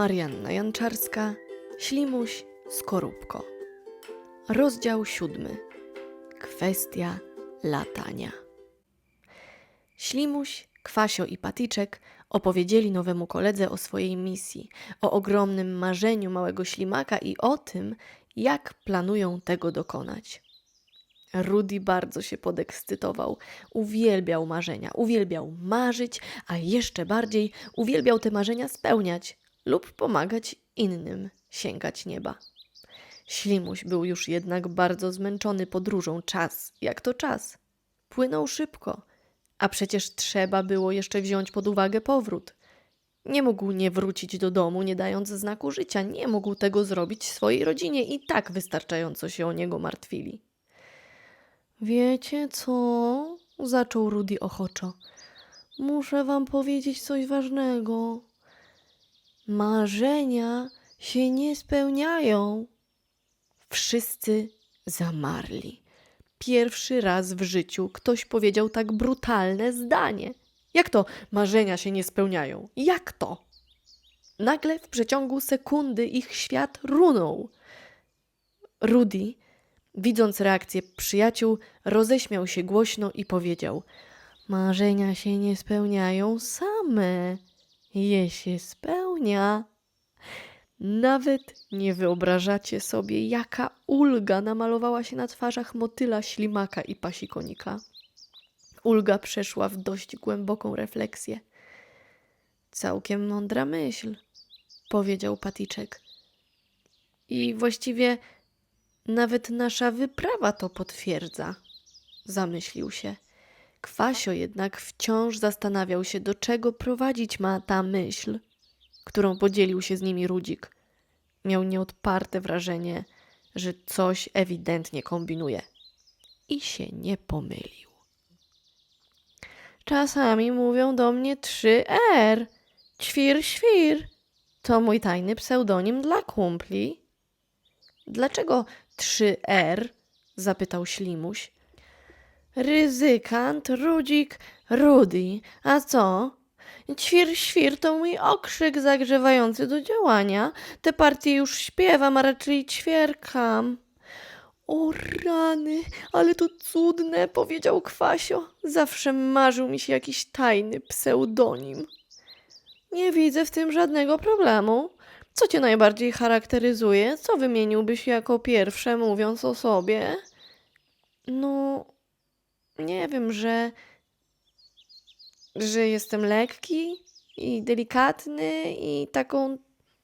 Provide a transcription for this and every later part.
Marianna Janczarska, Ślimuś Skorupko. Rozdział siódmy. Kwestia latania. Ślimuś, Kwasio i Patyczek opowiedzieli nowemu koledze o swojej misji, o ogromnym marzeniu małego ślimaka i o tym, jak planują tego dokonać. Rudy bardzo się podekscytował. Uwielbiał marzenia, uwielbiał marzyć, a jeszcze bardziej uwielbiał te marzenia spełniać lub pomagać innym sięgać nieba. Ślimuś był już jednak bardzo zmęczony podróżą. Czas, jak to czas? Płynął szybko, a przecież trzeba było jeszcze wziąć pod uwagę powrót. Nie mógł nie wrócić do domu, nie dając znaku życia. Nie mógł tego zrobić swojej rodzinie i tak wystarczająco się o niego martwili. Wiecie co? Zaczął Rudy ochoczo. Muszę wam powiedzieć coś ważnego. Marzenia się nie spełniają. Wszyscy zamarli. Pierwszy raz w życiu ktoś powiedział tak brutalne zdanie. Jak to marzenia się nie spełniają? Jak to? Nagle w przeciągu sekundy ich świat runął. Rudy, widząc reakcję przyjaciół, roześmiał się głośno i powiedział: Marzenia się nie spełniają same. Je się spełnia. Nawet nie wyobrażacie sobie, jaka ulga namalowała się na twarzach motyla, ślimaka i pasikonika. Ulga przeszła w dość głęboką refleksję. Całkiem mądra myśl, powiedział Paticzek. I właściwie nawet nasza wyprawa to potwierdza, zamyślił się. Kwasio jednak wciąż zastanawiał się, do czego prowadzić ma ta myśl, którą podzielił się z nimi Rudzik. Miał nieodparte wrażenie, że coś ewidentnie kombinuje. I się nie pomylił. Czasami mówią do mnie 3R. Ćwir, świr. To mój tajny pseudonim dla kumpli. Dlaczego 3R? zapytał Ślimuś. Ryzykant, Rudzik, Rudy. A co? Ćwir, świr to mój okrzyk zagrzewający do działania. Te partie już śpiewam, a raczej ćwierkam. O rany, ale to cudne, powiedział Kwasio. Zawsze marzył mi się jakiś tajny pseudonim. Nie widzę w tym żadnego problemu. Co cię najbardziej charakteryzuje? Co wymieniłbyś jako pierwsze, mówiąc o sobie? No, nie wiem, że. że jestem lekki i delikatny i taką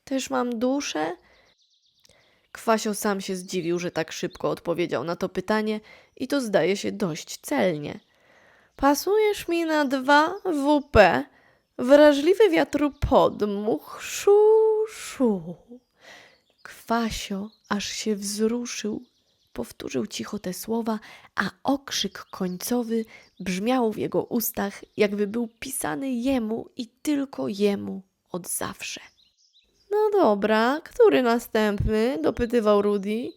też mam duszę. Kwasio sam się zdziwił, że tak szybko odpowiedział na to pytanie i to zdaje się dość celnie. Pasujesz mi na dwa WP. Wrażliwy wiatru podmuch, szu, szu. Kwasio aż się wzruszył. Powtórzył cicho te słowa, a okrzyk końcowy brzmiał w jego ustach, jakby był pisany jemu i tylko jemu od zawsze. No dobra, który następny? dopytywał Rudy.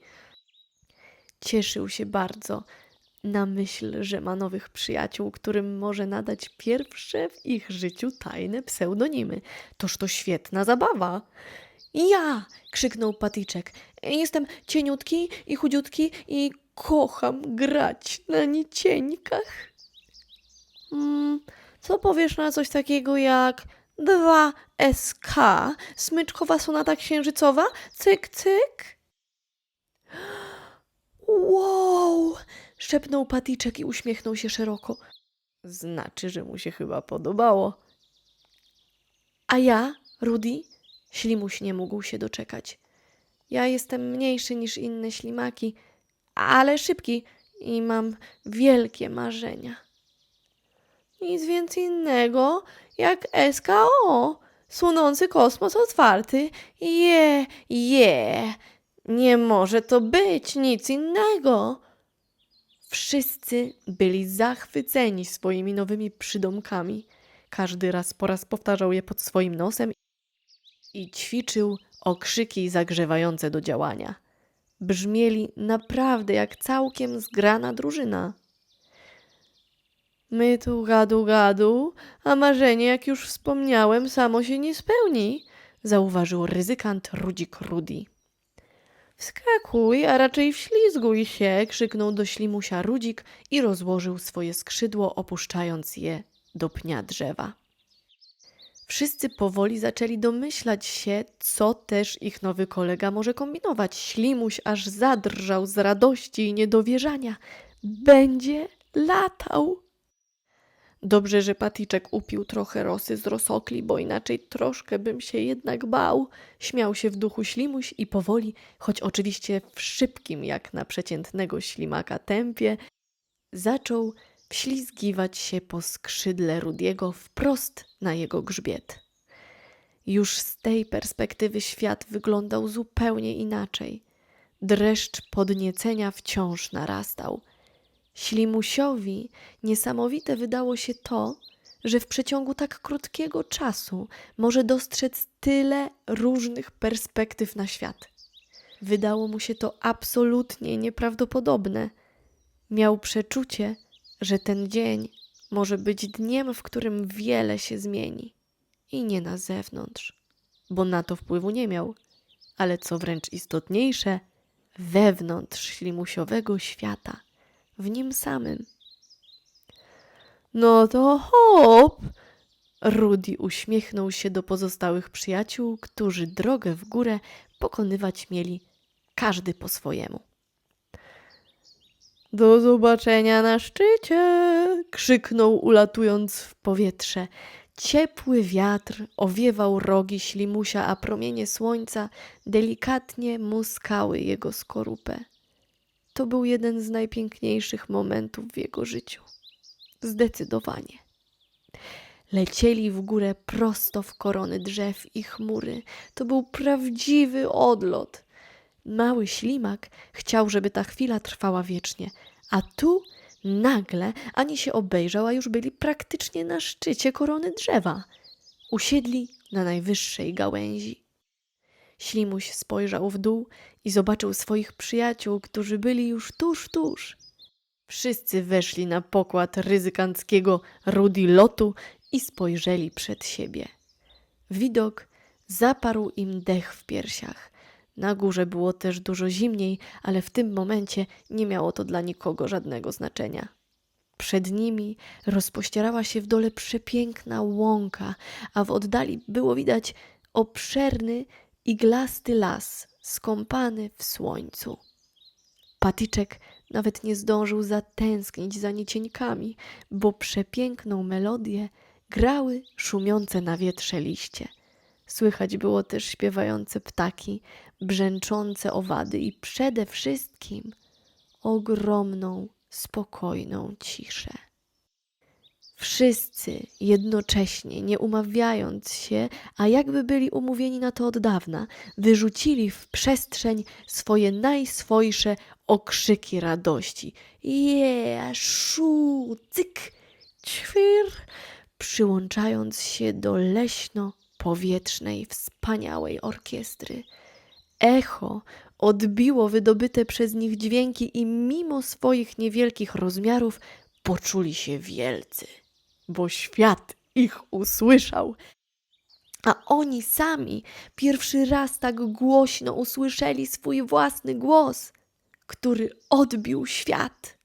Cieszył się bardzo na myśl, że ma nowych przyjaciół, którym może nadać pierwsze w ich życiu tajne pseudonimy. Toż to świetna zabawa. Ja! krzyknął Patyczek. Jestem cieniutki i chudziutki i kocham grać na nicieńkach. Mm, co powiesz na coś takiego jak 2SK, smyczkowa sonata księżycowa, cyk, cyk? Wow! szepnął Patyczek i uśmiechnął się szeroko. Znaczy, że mu się chyba podobało. A ja, Rudy, Ślimuś nie mógł się doczekać. Ja jestem mniejszy niż inne ślimaki, ale szybki i mam wielkie marzenia. Nic więc innego jak SKO, słonący kosmos otwarty. Je, je, nie może to być nic innego. Wszyscy byli zachwyceni swoimi nowymi przydomkami. Każdy raz po raz powtarzał je pod swoim nosem i ćwiczył okrzyki zagrzewające do działania. Brzmieli naprawdę jak całkiem zgrana drużyna. My tu gadu gadu, a marzenie, jak już wspomniałem, samo się nie spełni. zauważył ryzykant Rudzik Rudy. Wskakuj, a raczej wślizguj się, krzyknął do ślimusia Rudzik i rozłożył swoje skrzydło, opuszczając je do pnia drzewa. Wszyscy powoli zaczęli domyślać się, co też ich nowy kolega może kombinować. Ślimuś aż zadrżał z radości i niedowierzania. Będzie latał! Dobrze, że Paticzek upił trochę rosy z rosokli, bo inaczej troszkę bym się jednak bał. Śmiał się w duchu ślimuś i powoli, choć oczywiście w szybkim jak na przeciętnego ślimaka tempie, zaczął wślizgiwać się po skrzydle Rudiego wprost na jego grzbiet. Już z tej perspektywy świat wyglądał zupełnie inaczej. Dreszcz podniecenia wciąż narastał. Ślimusiowi niesamowite wydało się to, że w przeciągu tak krótkiego czasu może dostrzec tyle różnych perspektyw na świat. Wydało mu się to absolutnie nieprawdopodobne. Miał przeczucie, że ten dzień może być dniem, w którym wiele się zmieni. I nie na zewnątrz, bo na to wpływu nie miał, ale co wręcz istotniejsze, wewnątrz ślimusiowego świata, w nim samym. No to hop! Rudy uśmiechnął się do pozostałych przyjaciół, którzy drogę w górę pokonywać mieli każdy po swojemu. Do zobaczenia na szczycie! krzyknął, ulatując w powietrze. Ciepły wiatr owiewał rogi ślimusia, a promienie słońca delikatnie muskały jego skorupę. To był jeden z najpiękniejszych momentów w jego życiu. Zdecydowanie. Lecieli w górę prosto w korony drzew i chmury. To był prawdziwy odlot. Mały ślimak chciał, żeby ta chwila trwała wiecznie, a tu nagle ani się obejrzał, a już byli praktycznie na szczycie korony drzewa. Usiedli na najwyższej gałęzi. Ślimuś spojrzał w dół i zobaczył swoich przyjaciół, którzy byli już tuż, tuż. Wszyscy weszli na pokład ryzykanckiego Rudy lotu i spojrzeli przed siebie. Widok zaparł im dech w piersiach. Na górze było też dużo zimniej, ale w tym momencie nie miało to dla nikogo żadnego znaczenia. Przed nimi rozpościerała się w dole przepiękna łąka, a w oddali było widać obszerny, iglasty las, skąpany w słońcu. Patyczek nawet nie zdążył zatęsknić za niecieńkami, bo przepiękną melodię grały szumiące na wietrze liście. Słychać było też śpiewające ptaki, brzęczące owady i przede wszystkim ogromną, spokojną ciszę. Wszyscy jednocześnie, nie umawiając się, a jakby byli umówieni na to od dawna, wyrzucili w przestrzeń swoje najswojsze okrzyki radości. Je, szu, cyk, ćwir, przyłączając się do leśno-powietrznej, wspaniałej orkiestry. Echo odbiło wydobyte przez nich dźwięki i mimo swoich niewielkich rozmiarów poczuli się wielcy, bo świat ich usłyszał. A oni sami pierwszy raz tak głośno usłyszeli swój własny głos, który odbił świat.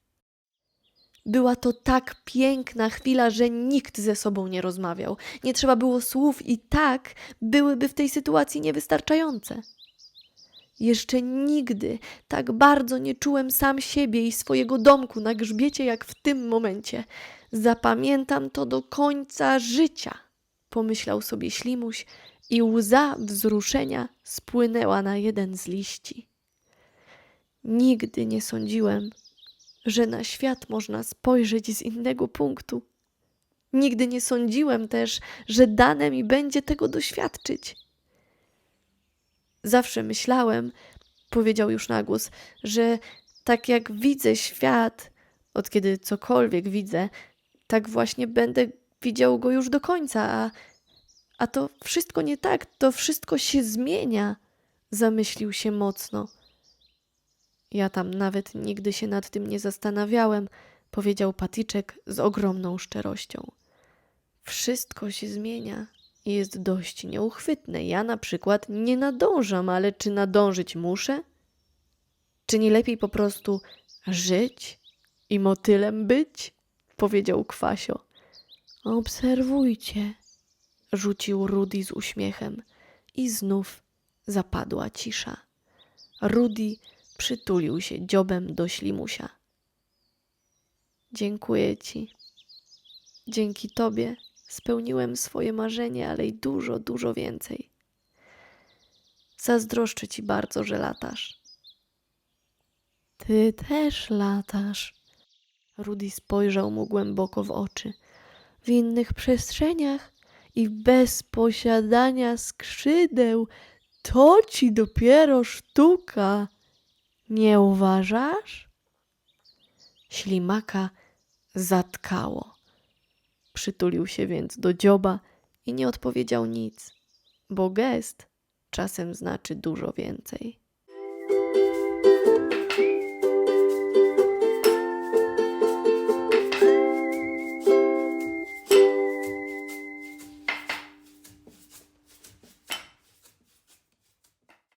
Była to tak piękna chwila, że nikt ze sobą nie rozmawiał. Nie trzeba było słów i tak byłyby w tej sytuacji niewystarczające. Jeszcze nigdy tak bardzo nie czułem sam siebie i swojego domku na grzbiecie jak w tym momencie. Zapamiętam to do końca życia, pomyślał sobie Ślimuś i łza wzruszenia spłynęła na jeden z liści. Nigdy nie sądziłem, że na świat można spojrzeć z innego punktu. Nigdy nie sądziłem też, że dane mi będzie tego doświadczyć. Zawsze myślałem, powiedział już na głos, że tak jak widzę świat, od kiedy cokolwiek widzę, tak właśnie będę widział go już do końca, a, a to wszystko nie tak, to wszystko się zmienia, zamyślił się mocno. Ja tam nawet nigdy się nad tym nie zastanawiałem, powiedział Patyczek z ogromną szczerością. Wszystko się zmienia i jest dość nieuchwytne. Ja na przykład nie nadążam, ale czy nadążyć muszę? Czy nie lepiej po prostu żyć i motylem być? Powiedział Kwasio. Obserwujcie, rzucił Rudy z uśmiechem i znów zapadła cisza. Rudy przytulił się dziobem do ślimusia. Dziękuję ci. Dzięki tobie spełniłem swoje marzenie, ale i dużo, dużo więcej. Zazdroszczę ci bardzo, że latasz. Ty też latasz. Rudy spojrzał mu głęboko w oczy. W innych przestrzeniach i bez posiadania skrzydeł to ci dopiero sztuka. Nie uważasz? Ślimaka zatkało. Przytulił się więc do dzioba i nie odpowiedział nic, bo gest czasem znaczy dużo więcej.